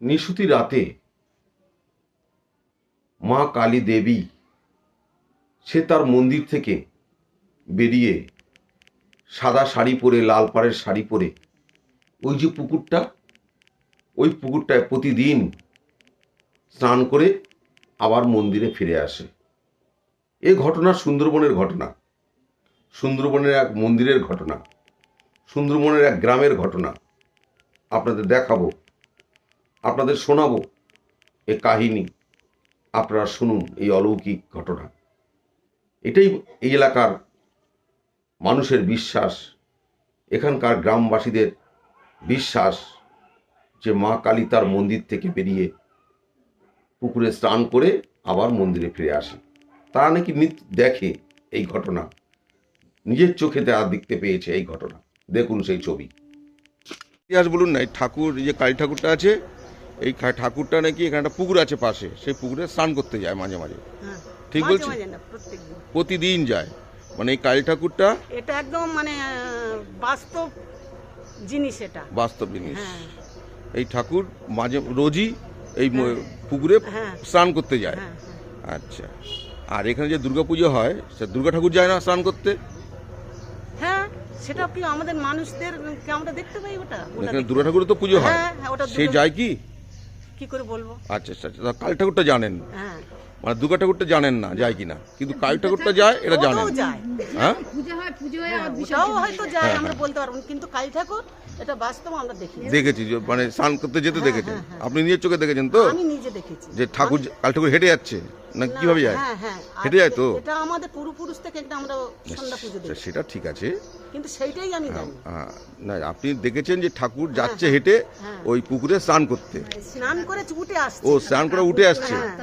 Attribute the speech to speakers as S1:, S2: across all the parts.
S1: নিশুতি রাতে মা কালী দেবী, সে তার মন্দির থেকে বেরিয়ে সাদা শাড়ি পরে, লাল পাড়ের শাড়ি পরে, ওই যে পুকুরটা, ওই পুকুরটায় প্রতিদিন স্নান করে আবার মন্দিরে ফিরে আসে। এ ঘটনা সুন্দরবনের ঘটনা। সুন্দরবনের এক মন্দিরের ঘটনা। সুন্দরবনের এক গ্রামের ঘটনা। আপনাদের দেখাবো। আপনাদের শোনাবো এ কাহিনী। আপনারা শুনুন এই অলৌকিক ঘটনা। এটাই এই এলাকার মানুষের বিশ্বাস, এখানকার গ্রামবাসীদের বিশ্বাস যে মা কালী তার মন্দির থেকে বেরিয়ে পুকুরে স্নান করে আবার মন্দিরে ফিরে আসে। তারা নাকি দেখে এই ঘটনা। নিজের চোখে তারা দেখতে পেয়েছে এই ঘটনা। দেখুন সেই ছবি।
S2: ইতিহাস বলুন না ঠাকুর যে কালী ঠাকুরটা আছে এই ঠাকুরটা নাকি এখানে একটা পুকুর আছে পাশে সেই পুকুরে স্নান করতে যায় মাঝে মাঝে।
S3: হ্যাঁ।
S2: ঠিক বলছি? প্রতিদিন যায়। মানে এই কালী ঠাকুরটা?
S3: এটা একদম মানে বাস্তব জিনিস এটা।
S2: বাস্তব জিনিস।
S3: হ্যাঁ।
S2: এই ঠাকুর মাঝে রোজই এই পুকুরে
S3: হ্যাঁ।
S2: স্নান করতে যায়। আচ্ছা। আর এখানে যে দুর্গাপুজো হয় সে দুর্গা ঠাকুর যায় না স্নান করতে?
S3: হ্যাঁ সেটা কি আমাদের মানুষদের কি আমরা দেখতে পাই ওটা?
S2: এখানে দুর্গা ঠাকুরের তো পুজো হয়। সে যায় কি?
S3: কি করে বলব?
S2: আচ্ছা আচ্ছা আচ্ছা। কালী ঠাকুরটা জানেন?
S3: হ্যাঁ।
S2: মানে দুর্গা ঠাকুরটা জানেন না যায় কিনা? কিন্তু কালী ঠাকুরটা যায় এটা জানেন। হ্যাঁ?
S4: পুজো হয় পুজো হয়
S3: হ্যাঁ,
S4: আর
S3: ওটাও হয়তো যায়। আমরা বলতে পারব না, কিন্তু কালী ঠাকুর এটা বাস্তব আমরা দেখি।
S2: দেখেছি যে মানে স্নান করতে যেতে
S3: হ্যাঁ,
S2: দেখেছেন?
S3: হ্যাঁ,
S2: আপনি নিজের চোখে দেখেছেন তো?
S3: আমি নিজে দেখেছি।
S2: যে ঠাকুর কালী ঠাকুর হেঁটে যাচ্ছে? না কীভাবে যায়?
S3: হ্যাঁ হ্যাঁ। আর
S2: হেঁটে যায় তো?
S3: এটা আমাদের পূর্বপুরুষ থেকে এটা আমরা সন্ধ্যা পুজো
S2: সেটা ঠিক আছে।
S3: কিন্তু সেইটাই আমি জানি।
S2: আহ, না আপনি দেখেছেন যে ঠাকুর যাচ্ছে হেঁটে
S3: হ্যাঁ।
S2: ওই পুকুরে স্নান করতে।
S3: স্নান করে উঠে আসছে।
S2: ও স্নান করে উঠে আসছে।
S3: হ্যাঁ।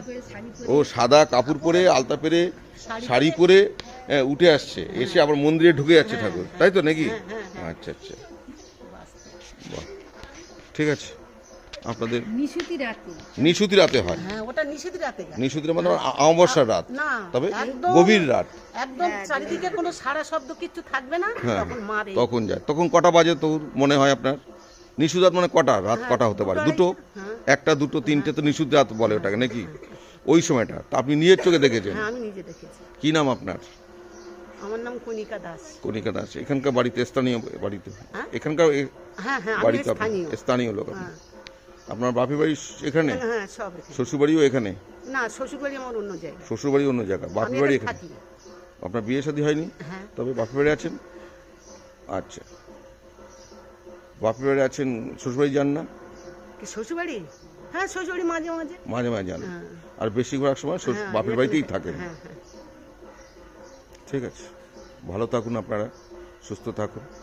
S2: ও সাদা কাপড় পরে আলতা পরে শাড়ি পরে। উঠে আসছে। এসে আবার মন্দিরে ঢুকে যাচ্ছে ঠাকুর। তাই তো নাকি?
S3: হ্যাঁ,
S2: আচ্ছা আচ্ছা। ঠিক আছে। আপনাদের?
S4: নিশুতি রাতে।
S2: নিশুতি রাতে হয়?
S3: হ্যাঁ ওটা নিষেধ রাতে যায়।
S2: নিশুতি মানে অমাবস্যার রাত?
S3: না
S2: তবে গভীর রাত।
S3: একদম চারিদিকে কোনো সারা শব্দ কিচ্ছু থাকবে না
S2: হ্যাঁ
S3: তখন মারে
S2: তখন যায়। তখন কটা বাজে তো মনে হয় আপনার? নিশুত রাত মানে কটা? রাত
S3: হ্যাঁ,
S2: কটা হতে পারে? দুটো
S3: হ্যাঁ।
S2: একটা দুটো তিনটে তো নিশুত রাত বলে ওটাকে নাকি? ওই সময়টা। তা আপনি নিজের চোখে দেখেছেন?
S3: হ্যাঁ আমি নিজে দেখেছি।
S2: কি নাম আপনার?
S3: আমার নাম কণিকা দাস।
S2: কণিকা দাস। এখানকার বাড়িতে স্থানীয় বাড়িতে?
S3: হ্যাঁ?
S2: এখানকার
S3: হ্যাঁ হ্যাঁ
S2: বাড়িতে
S3: স্থানীয়
S2: লোক আপনি।
S3: হ্যাঁ।
S2: আপনার বাপের বাড়ি এখানে?
S3: হ্যাঁ সব এখানে।
S2: শ্বশুরবাড়িও এখানে?
S3: না শ্বশুরবাড়ি আমার অন্য জায়গায়।
S2: শ্বশুরবাড়ি অন্য জায়গা
S3: আমি
S2: বাপের বাড়ি
S3: এখানে? থাকি
S2: আপনার বিয়ে শাদী হয়নি?
S3: হ্যাঁ।
S2: তবে বাপের বাড়ি আছেন? আচ্ছা। বাপের বাড়ি আছেন শ্বশুরবাড়ি যান না?
S3: কি শ্বশুরবাড়ি? হ্যাঁ শ্বশুরবাড়ি মাঝে মাঝে।
S2: মাঝে মাঝে যান।
S3: হ্যাঁ।
S2: আর বেশিরভাগ সময় শ্বশুর-
S3: হ্যাঁ,
S2: বাপের বাড়িতেই থাকেন।
S3: হ্যাঁ হ্যাঁ।
S2: ঠিক আছে। ভালো থাকুন আপনারা সুস্থ থাকুন।